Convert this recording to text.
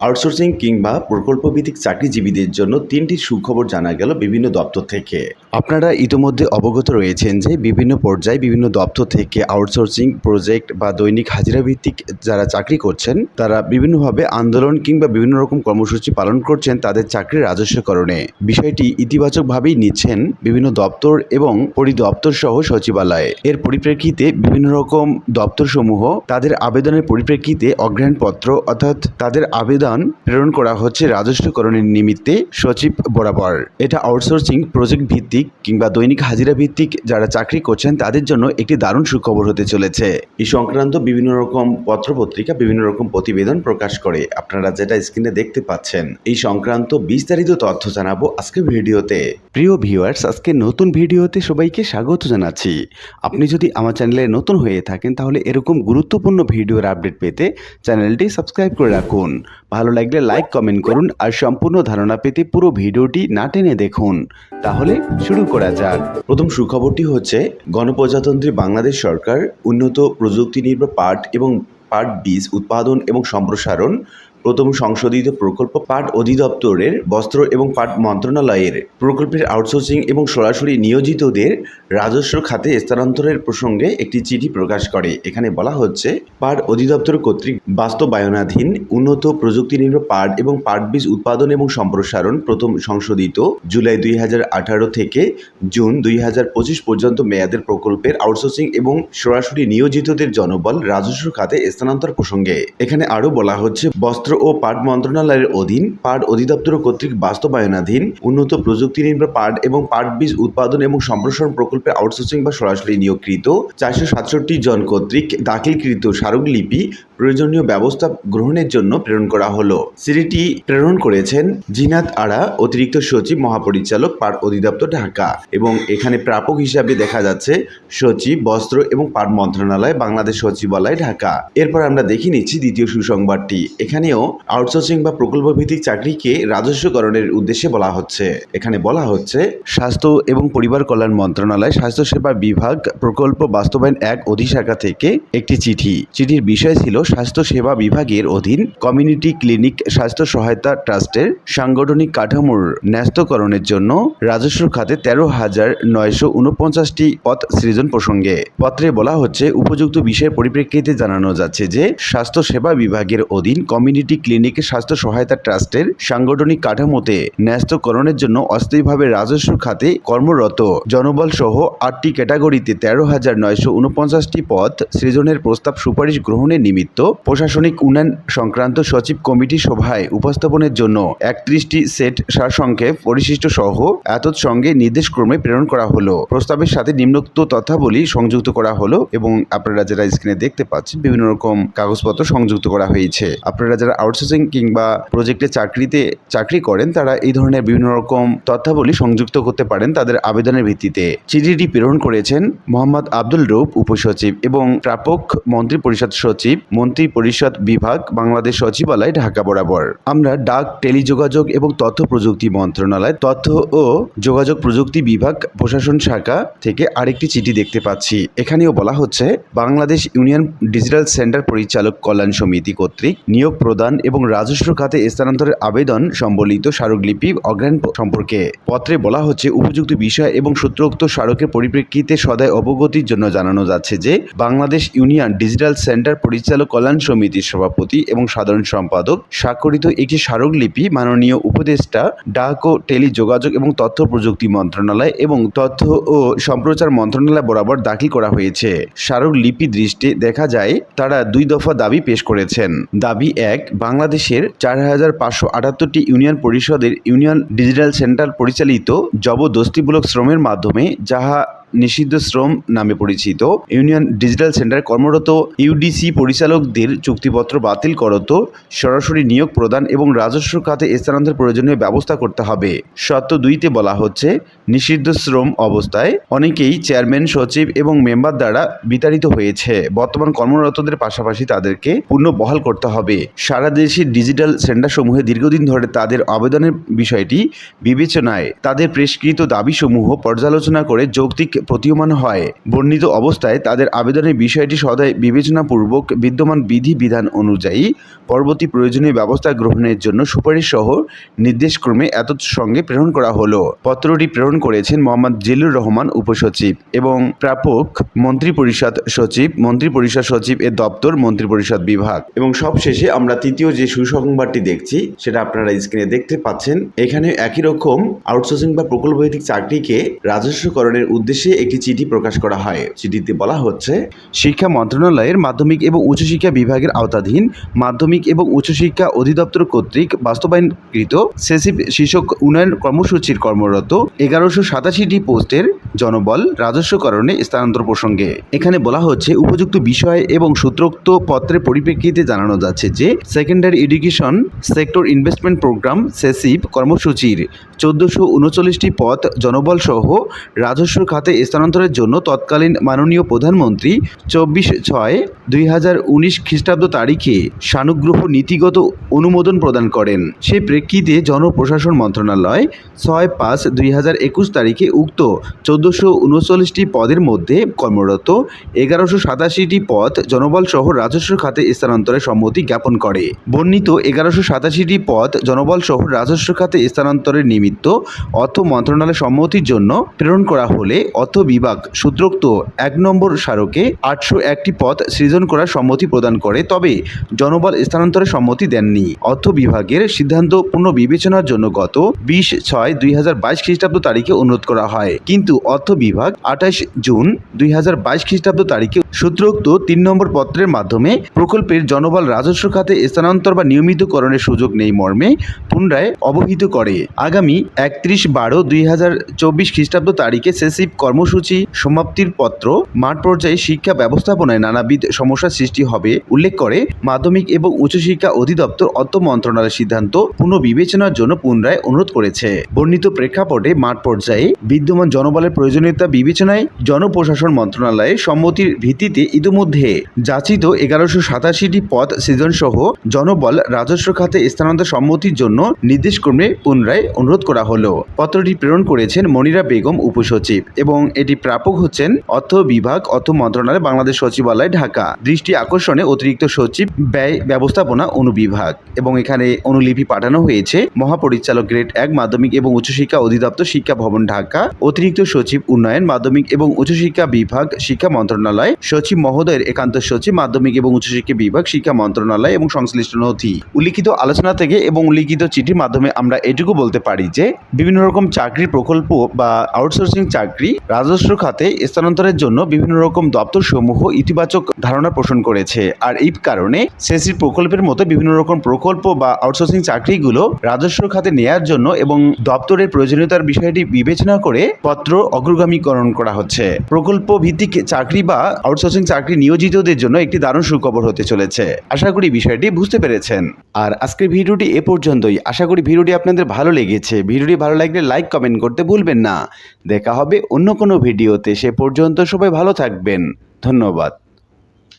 Outsourcing কিংবা প্রকল্পভিত্তিক চাকরিজীবীদের জন্য তিনটি সুখবর জানা গেল বিভিন্ন দপ্তর থেকে। আপনারা ইতিমধ্যে অবগত রয়েছেন যে বিভিন্ন পর্যায়ে বিভিন্ন দপ্তর থেকে আউটসোর্সিং প্রজেক্ট বা দৈনিক হাজিরা ভিত্তিক যারা চাকরি করছেন, তারা বিভিন্নভাবে আন্দোলন কিংবা বিভিন্ন রকম কর্মসূচি পালন করছেন তাদের চাকরির রাজস্বকরণে। বিষয়টি ইতিবাচকভাবেই নিচ্ছেন বিভিন্ন দপ্তর এবং পরিদপ্তর সহ সচিবালয়। এর পরিপ্রেক্ষিতে বিভিন্ন রকম দপ্তরসমূহ তাদের আবেদনের পরিপ্রেক্ষিতে অগ্রহণপত্র অর্থাৎ তাদের আবেদন প্রেরণ করা হচ্ছে রাজস্বকরণের নিমিত্তে সচিব বরাবর। এটা আউটসোর্সিং প্রজেক্ট ভিত্তিক কিংবা দৈনিক হাজিরা ভিত্তিক যারা চাকরি করছেন তাদের জন্য একটি দারুণ সুখবর হতে চলেছে। এই সংক্রান্ত বিভিন্ন রকম পত্রপত্রিকা, বিভিন্ন রকম প্রতিবেদন প্রকাশ করে। আপনারা যেটা স্ক্রিনে দেখতে পাচ্ছেন, এই সংক্রান্ত বিস্তারিত তথ্য জানাব আজকের ভিডিওতে। প্রিয় ভিউয়ার্স আজকে নতুন ভিডিওতে সবাইকে স্বাগত জানাচ্ছি। আপনি যদি আমার চ্যানেলে নতুন হয়ে থাকেন, তাহলে এরকম গুরুত্বপূর্ণ ভিডিওর আপডেট পেতে চ্যানেলটি সাবস্ক্রাইব করে রাখুন। ভালো লাগলে লাইক কমেন্ট করুন আর সম্পূর্ণ ধারণা পেতে পুরো ভিডিওটি না টেনে দেখুন। তাহলে শুরু করা যাক। প্রথম সুখবরটি হচ্ছে, গণপ্রজাতন্ত্রী বাংলাদেশ সরকার উন্নত প্রযুক্তি নির্ভর পাট এবং পাট বীজ উৎপাদন এবং সম্প্রসারণ প্রথম সংশোধিত প্রকল্প পাট অধিদপ্তরের বস্ত্র এবং পাট মন্ত্রণালয়ের প্রকল্পের আউটসোর্সিং এবং সরাসরি নিয়োজিতদের রাজস্ব খাতে স্থানান্তরের প্রসঙ্গে একটি চিঠি প্রকাশ করে। এখানে বলা হচ্ছে, পাট অধিদপ্তর কর্তৃক বাস্তবায়নাধীন, উন্নত প্রযুক্তি নির্ভর পাট এবং পাট বীজ উৎপাদন এবং সম্প্রসারণ প্রথম সংশোধিত জুলাই দুই হাজার আঠারো থেকে জুন দুই হাজার পঁচিশ পর্যন্ত মেয়াদের প্রকল্পের আউটসোর্সিং এবং সরাসরি নিয়োজিতদের জনবল রাজস্ব খাতে স্থানান্তর প্রসঙ্গে। এখানে আরও বলা হচ্ছে, বস্ত্র ও পাট মন্ত্রণালয়ের অধীন পাট অধিদপ্তর কর্তৃক বাস্তবায়নাধীন, উন্নত প্রযুক্তি নির্ভর পাট এবং পাট বীজ উৎপাদন এবং সম্প্রসারণ প্রকল্পে আউটসোর্সিং বা সরাসরি নিয়োগকৃত চারশো সাতষট্টি জন কর্তৃক দাখিলকৃত স্মারকলিপি প্রয়োজনীয় ব্যবস্থা গ্রহণের জন্য প্রেরণ করা হলো। সিডিটি প্রেরণ করেছেন জিনাত আড়া অতিরিক্ত সচিব মহাপরিচালক পাট অধিদপ্তর ঢাকা এবং এখানে প্রাপক হিসাবে দেখা যাচ্ছে সচিব, বস্ত্র এবং পাট মন্ত্রণালয়, বাংলাদেশ সচিবালয়, ঢাকা। এরপর আমরা দেখে নিচ্ছি দ্বিতীয় সুসংবাদটি। এখানেও আউটসোর্সিং বা প্রকল্প ভিত্তিক চাকরিকে রাজস্বকরণের উদ্দেশ্যে বলা হচ্ছে। এখানে বলা হচ্ছে, স্বাস্থ্য এবং পরিবার কল্যাণ মন্ত্রণালয়, স্বাস্থ্যসেবা বিভাগ প্রকল্প বাস্তবায়ন এক অধিশাখা থেকে একটি চিঠি। চিঠির বিষয় ছিল স্বাস্থ্য সেবা বিভাগের অধীন কমিউনিটি ক্লিনিক স্বাস্থ্য সহায়তা ট্রাস্টের সাংগঠনিক কাঠামোর ন্যস্তকরণের জন্য রাজস্ব খাতে তেরো হাজার নয়শো উনপঞ্চাশটি পদ সৃজন প্রসঙ্গে। পত্রে বলা হচ্ছে, উপযুক্ত বিষয়ের পরিপ্রেক্ষিতে জানানো যাচ্ছে যে, স্বাস্থ্য সেবা বিভাগের অধীন কমিউনিটি ক্লিনিক স্বাস্থ্য সহায়তা ট্রাস্টের সাংগঠনিক কাঠামোতে ন্যস্তকরণের জন্য অস্থায়ীভাবে রাজস্ব খাতে কর্মরত জনবল সহ আটটি ক্যাটাগরিতে তেরো হাজার নয়শো উনপঞ্চাশটি পথ সৃজনের প্রস্তাব সুপারিশ গ্রহণের নিমিত্ত প্রশাসনিক উন্নয়ন সংক্রান্ত সচিব কমিটি সভায় উপস্থাপনের জন্য একত্রিশটি সেট সারসংক্ষেপ পরিশিষ্ট সহ এতৎসঙ্গে নির্দেশক্রমে প্রেরণ করা হলো। প্রস্তাবের সাথে নিম্নোক্ত তথ্যাবলী সংযুক্ত করা হলো এবং আপনারা যারা স্ক্রিনে দেখতে পাচ্ছেন, বিভিন্ন রকম কাগজপত্র সংযুক্ত করা হয়েছে। আপনারা যারা আউটসোর্সিং কিংবা প্রজেক্টে চাকরিতে চাকরি করেন, তারা এই ধরনের বিভিন্ন রকম তথ্যাবলী সংযুক্ত করতে পারেন তাদের আবেদনের ভিত্তিতে। চিঠিটি প্রেরণ করেছেন মোহাম্মদ আব্দুল রৌফ উপসচিব এবং প্রাপক মন্ত্রী পরিষদ সচিব মন্ত্রী পরিষদ বিভাগ বাংলাদেশ সচিবালয় ঢাকা বরাবর। আমরা ডাক, টেলিযোগাযোগ এবং তথ্য প্রযুক্তি মন্ত্রণালয়, তথ্য ও যোগাযোগ প্রযুক্তি বিভাগ, প্রশাসন শাখা থেকে আরেকটি চিঠি দেখতে পাচ্ছি। এখানেও বলা হচ্ছে, বাংলাদেশ ইউনিয়ন ডিজিটাল সেন্টার পরিচালক কল্যাণ সমিতি কর্তৃক নিয়োগ প্রদান এবং রাজস্ব খাতে স্থানান্তরের আবেদন সম্বলিত স্মারকলিপি অজ্ঞান সম্পর্কে। পত্রে বলা হচ্ছে, উপযুক্ত বিষয় এবং সূত্রোক্ত স্মারকের পরিপ্রেক্ষিতে সদায় অবগতির জন্য জানানো যাচ্ছে যে, বাংলাদেশ ইউনিয়ন ডিজিটাল সেন্টার পরিচালক কল্যাণ সমিতির সভাপতি এবং সাধারণ সম্পাদক স্বাক্ষরিত একটি স্মারকলিপি মাননীয় উপদেষ্টা ডাক ও টেলিযোগাযোগ এবং তথ্য প্রযুক্তি মন্ত্রণালয় এবং তথ্য ও সম্প্রচার মন্ত্রণালয় বরাবর দাখিল করা হয়েছে। স্মারকলিপি দৃষ্টি দেখা যায়, তারা দুই দফা দাবি পেশ করেছেন। দাবি এক, বাংলাদেশের চার হাজার পাঁচশো আটাত্তরটি ইউনিয়ন পরিষদের ইউনিয়ন ডিজিটাল সেন্টার পরিচালিত জবরদস্তিমূলক শ্রমের মাধ্যমে যাহা নিষিদ্ধ শ্রম নামে পরিচিত। ইউনিয়ন ডিজিটাল সেন্টার কর্মরত ইউডিসি পরিচালকদের চুক্তিপত্র বাতিল করত, সরাসরি নিয়োগ প্রদান এবং রাজস্ব খাতে স্থানান্তর প্রয়োজনীয় ব্যবস্থা করতে হবে। সত্য দুইতে বলা হচ্ছে, নিষিদ্ধ শ্রম অবস্থায় অনেকেই চেয়ারম্যান, সচিব এবং মেম্বার দ্বারা বিতাড়িত হয়েছে। বর্তমান কর্মরতদের পাশাপাশি তাদেরকে পুনঃ বহাল করতে হবে। সারা দেশে ডিজিটাল সেন্টারসমূহে দীর্ঘদিন ধরে তাদের আবেদনের বিষয়টি বিবেচনায়, তাদের প্রেসকৃত দাবিসমূহ পর্যালোচনা করে যৌক্তিক প্রতীয়মান হয়। বর্ণিত অবস্থায় তাদের আবেদনের বিষয়টি সদাই বিবেচনাপূর্বক বিদ্যমান বিধি বিধান অনুযায়ী পরবর্তী প্রয়োজনীয় ব্যবস্থা গ্রহণের জন্য সুপারিশ সহ নির্দেশক্রমে এত সঙ্গে প্রেরণ করা হলো। পত্রটি প্রেরণ করেছেন মোহাম্মদ জিল্লুর রহমান উপসচিব এবং প্রাপক মন্ত্রী পরিষদ সচিব, মন্ত্রিপরিষদ সচিব এর দপ্তর মন্ত্রী পরিষদ বিভাগ। এবং সবশেষে আমরা তৃতীয় যে সুসংবাদটি দেখছি, সেটা আপনারা স্ক্রিনে দেখতে পাচ্ছেন। এখানে একই রকম আউটসোর্সিং বা প্রকল্প ভিত্তিক চাকরিকে রাজস্বকরণের উদ্দেশ্যে একটি চিঠি প্রকাশ করা হয়। চিঠিতে বলা হচ্ছে, শিক্ষা মন্ত্রণালয়ের মাধ্যমিক এবং উচ্চশিক্ষা বিভাগের আওতাধীন মাধ্যমিক এবং উচ্চশিক্ষা অধিদপ্তর কর্তৃক বাস্তবায়নকৃত সেসিভ শীর্ষক উন্নয়ন কর্মসূচির কর্মরত এগারোশো সাতাশিটি পোস্টের জনবল রাজস্বকরণে স্থানান্তর প্রসঙ্গে। এখানে বলা হচ্ছে, উপযুক্ত বিষয় এবং সূত্রোক্ত পত্রের পরিপ্রেক্ষিতে জানানো যাচ্ছে যে, secondary education sector investment programme সেসিভ কর্মসূচির চোদ্দোশো উনচল্লিশটি পদ জনবল সহ রাজস্ব খাতে স্থানান্তরের জন্য তৎকালীন মাননীয় প্রধানমন্ত্রী চব্বিশ ছয় দুই হাজার উনিশ খ্রিস্টাব্দ তারিখে সানুগ্রহ নীতিগত অনুমোদন প্রদান করেন। সে প্রেক্ষিতে জনপ্রশাসন মন্ত্রণালয় ছয় পাঁচ দুই হাজার একুশ তারিখে উক্ত চোদ্দোশো উনচল্লিশটি পদের মধ্যে কর্মরত এগারোশো সাতাশিটি পদ জনবল সহ রাজস্ব খাতে স্থানান্তরের সম্মতি জ্ঞাপন করে। বর্ণিত এগারোশো সাতাশিটি পদ জনবল সহ রাজস্ব খাতে স্থানান্তরের নিমিত্ত অর্থ মন্ত্রণালয়ের সম্মতির জন্য প্রেরণ করা হলে অর্থ বিভাগ সূত্রোক্ত এক নম্বর স্মারকে আটশো একটি পদ সৃজন করার সম্মতি প্রদান করে, তবে জনবল স্থানান্তরের সম্মতি দেননি। অর্থ বিভাগের সিদ্ধান্ত পুনঃ বিবেচনার জন্য গত বিশ ছয় দুই হাজার বাইশ খ্রিস্টাব্দ তারিখে অনুরোধ করা হয়। কিন্তু অর্থ বিভাগ আঠাশ জুন দুই হাজার বাইশ খ্রিস্টাব্দ তারিখে সূত্রোক্ত তিন নম্বর পত্রের মাধ্যমে প্রকল্পের জনবল রাজস্ব খাতে স্থানান্তর বা নিয়মিতকরণের সুযোগ নেই মর্মে পুনরায় অবহিত করে। আগামী একত্রিশ বারো দুই হাজার চব্বিশ খ্রিস্টাব্দ তারিখে সেসিভ কর্মসূচি, সমাপ্তির পত্র, মাঠ পর্যায়ে শিক্ষা ব্যবস্থাপনায় নানাবিধ সমস্যার সৃষ্টি হবে, উল্লেখ করে মাধ্যমিক এবং উচ্চশিক্ষা অধিদপ্তর অর্থ মন্ত্রণালয়ের সিদ্ধান্ত পুনঃবিবেচনার জন্য পুনরায় অনুরোধ করেছে। বর্ণিত প্রেক্ষাপটে মাঠ পর্যায়ে বিদ্যমান জনবলের প্রয়োজনীয়তা বিবেচনায় জনপ্রশাসন মন্ত্রণালয়ের সম্মতির ভিত্তিতে ইতিমধ্যে যাচিত এগারোশো সাতাশিটি পদ সৃজন সহ জনবল রাজস্ব খাতে স্থানান্তর সম্মতির জন্য নির্দেশক্রমে পুনরায় অনুরোধ করা হলো। পত্রটি প্রেরণ করেছেন মনিরা বেগম উপসচিব এবং এটি প্রাপক হচ্ছেন অর্থ বিভাগ অর্থ মন্ত্রণালয় বাংলাদেশ সচিবালয়, ঢাকা। দৃষ্টি আকর্ষণে অতিরিক্ত সচিব, ব্যয় ব্যবস্থাপনা অনুবিভাগ এবং এখানে অনুলিপি পাঠানো হয়েছে। মহাপরিচালক গ্রেড এক, মাধ্যমিক এবং উচ্চশিক্ষা অধিদপ্তর, শিক্ষা ভবন, ঢাকা। অতিরিক্ত সচিব উন্নয়ন, মাধ্যমিক এবং উচ্চশিক্ষা বিভাগ, শিক্ষা মন্ত্রণালয়। সচিব মহোদয়ের একান্ত সচিব, মাধ্যমিক এবং উচ্চশিক্ষা বিভাগ, শিক্ষা মন্ত্রণালয় এবং সংশ্লিষ্ট নথি। উল্লিখিত আলোচনা থেকে এবং উল্লিখিত চিঠির মাধ্যমে আমরা এটুকু বলতে পারি যে, বিভিন্ন রকম চাকরির প্রকল্প বা আউটসোর্সিং চাকরি রাজস্ব খাতে স্থানান্তরের জন্য বিভিন্ন রকম দপ্তর সমূহ ইতিবাচক ধারণা পোষণ করেছে। আর এই কারণে সেসির প্রকল্পের মতো বিভিন্ন রকম প্রকল্প বা আউটসোর্সিং চাকরিগুলো রাজস্ব খাতে নেয়ার জন্য এবং দপ্তরের প্রয়োজনীয়তার বিষয়টি বিবেচনা করে পত্র অগ্রগামীকরণ করা হচ্ছে। প্রকল্প ভিত্তিক চাকরি বা আউটসোর্সিং চাকরি নিয়োজিতদের জন্য একটি দারুণ সুখবর হতে চলেছে। আশা করি বিষয়টি বুঝতে পেরেছেন। আর আজকের ভিডিওটি এ পর্যন্তই। আশা করি ভিডিওটি আপনাদের ভালো লেগেছে। ভিডিওটি ভালো লাগলে লাইক, কমেন্ট করতে ভুলবেন না। দেখা হবে অন্য কোনো ভিডিওতে সে পর্যন্ত সবাই ভালো থাকবেন। ধন্যবাদ।